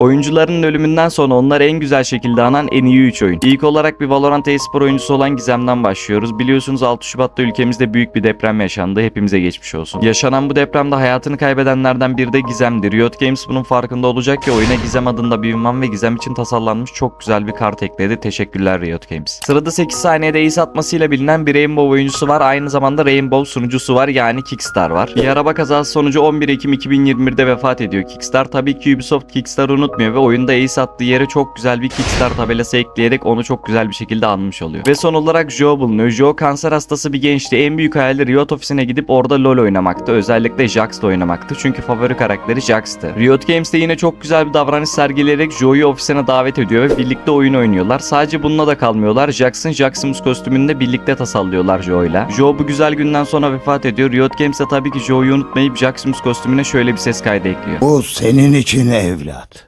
Oyuncuların ölümünden sonra onları en güzel şekilde anan en iyi 3 oyun. İlk olarak bir Valorant e-spor oyuncusu olan Gizem'den başlıyoruz. Biliyorsunuz 6 Şubat'ta ülkemizde büyük bir deprem yaşandı. Hepimize geçmiş olsun. Yaşanan bu depremde hayatını kaybedenlerden biri de Gizem'dir. Riot Games bunun farkında olacak ki oyuna Gizem adında bir ünvan ve Gizem için tasarlanmış çok güzel bir kart ekledi. Teşekkürler Riot Games. Sırada 8 saniyede ace atmasıyla bilinen bir Rainbow oyuncusu var. Aynı zamanda Rainbow sunucusu var yani Kickstar var. Bir araba kazası sonucu 11 Ekim 2021'de vefat ediyor Kickstar. Tabii ki Ubisoft Kickstar'ı unutmuyor ve oyunda ace attığı yere çok güzel bir Kickstar tabelası ekleyerek onu çok güzel bir şekilde anmış oluyor. Ve son olarak Joe bulunuyor. Joe kanser hastası bir gençti. En büyük hayali Riot ofisine gidip orada LoL oynamaktı. Özellikle Jax'la oynamaktı. Çünkü favori karakteri Jax'tı. Riot Games de yine çok güzel bir davranış sergileyerek Joe'yu ofisine davet ediyor ve birlikte oyun oynuyorlar. Sadece bununla da kalmıyorlar. Jax'ın Jaximus kostümünü de birlikte tasarlıyorlar Joe'yla. Joe bu güzel günden sonra vefat ediyor. Riot Games de tabii ki Joe'yu unutmayıp Jaximus kostümüne şöyle bir ses kaydı ekliyor. Bu senin için evlat.